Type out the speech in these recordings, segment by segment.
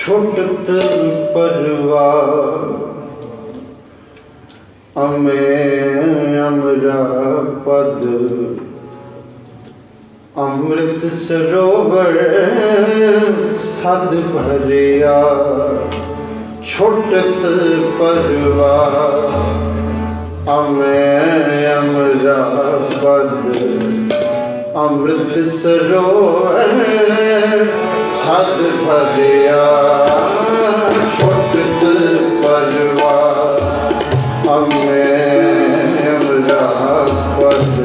ਛੁੱਟਤ ਪਰਵਾਰ ਅਮੇ ਅਮਰਾ ਪਦ। ਅੰਮ੍ਰਿਤ ਸਰੋਵਰ ਸਦ ਭਰਿਆ। ਛੁੱਟਤ ਪਰਵਾਰ ਅਮੇ ਅਮਰਾ ਪਦ। ਅੰਮ੍ਰਿਤ ਸਰੋਵਰ ਸਦ ਭਰਿਆ ਛੁੱਟਤ ਪਰਵਾਰ ਅਮੇ ਅਮਰਾ ਪਦ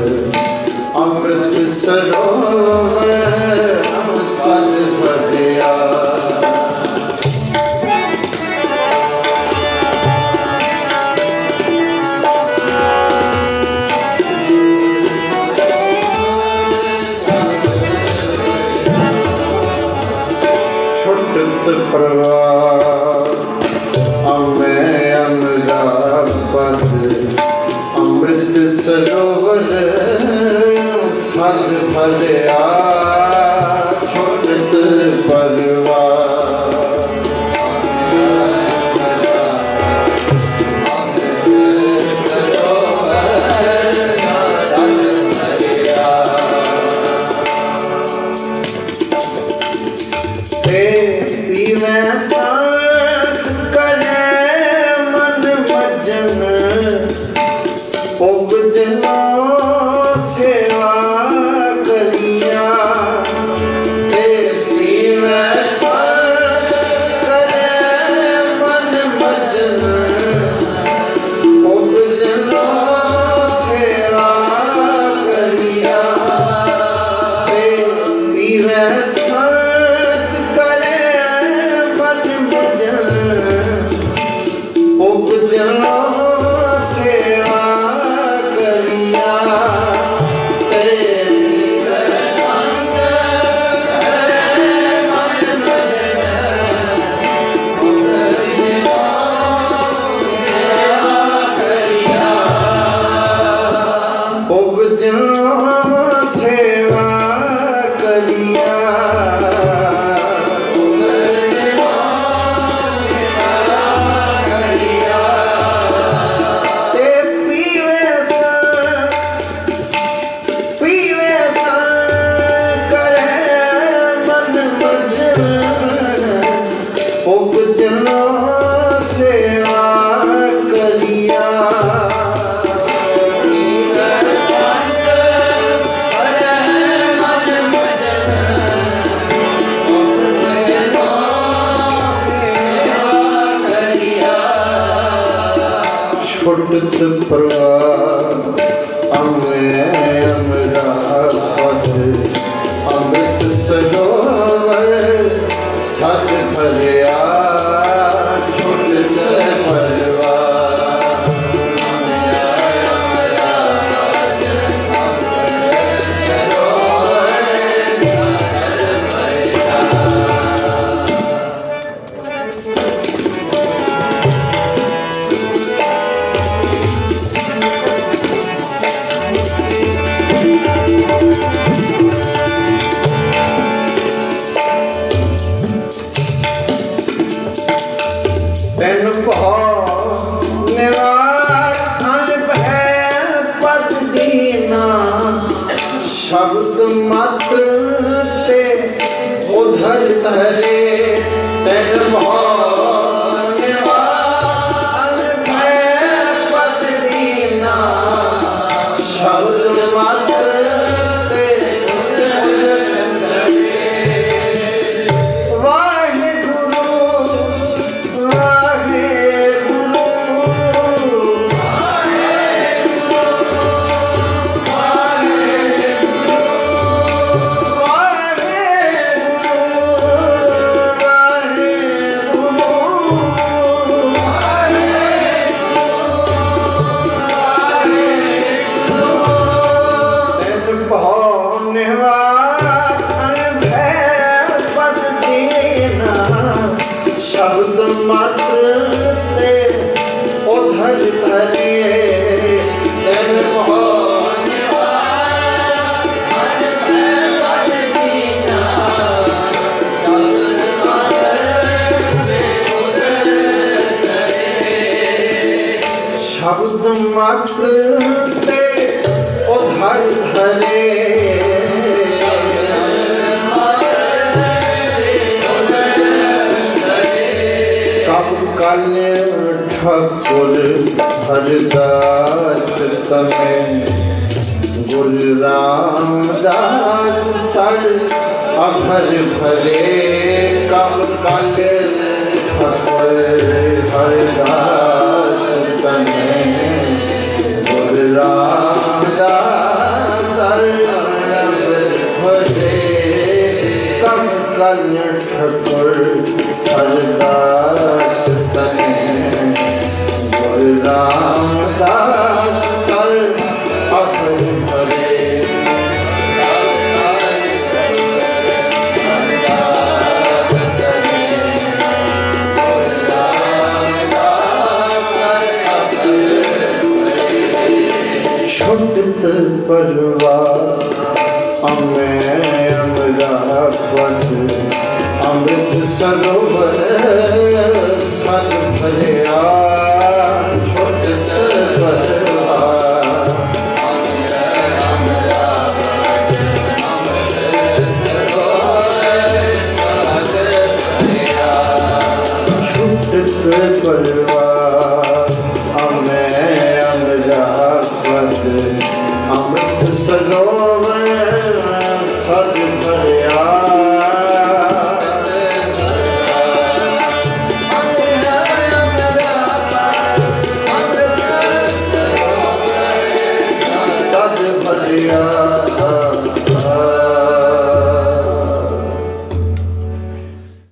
ਅੰਮ੍ਰਿਤ ਸਰੋਵਰ ਛੁੱਟਤ ਪ੍ਰਵਾਹ ਅਮੇ ਅਮਰਾ ਪਦ ਅੰਮ੍ਰਿਤ ਸਰੋਵਰ ਸਦ ਭਲਿਆ ਛੁੱਟਤ ਪਰਵਾਹ ਛੁੱਟਤ ਪ੍ਰਵਾਹ ਅਮੇ ਅਮਰਾ ਪਦ ਅੰਮ੍ਰਿਤ ਸਰੋਵਰ ਉਧਰ ਧਰੇ ਤੈਨ ਭਉ ਮਾਤਰ ਤੇ ਉਧਰ ਧਰੇ ਕਬ ਕਲ ਠਾਕੁਰ ਹਰਦਾਸ ਸਮੇ ਗੁਰ ਰਾਮਦਾਸ ਸਰ ਅਭਰ ਭਰੇ। ਕਬ ਕਲ ਠਾਕੁਰ ਹਰਦਾਸ ਰਾਮਦਾਸ ਸਰ ਅਭਰ ਭਰੇ ਕਮ ਕਲ ਛੁੱਟਤ ਪਰਵਾਰ ਅਮੇ ਅਮਰਾ ਪਤ ਅੰਮ੍ਰਿਤ ਸਰੋਵਰ ਸਤ ਭਰਿਆ।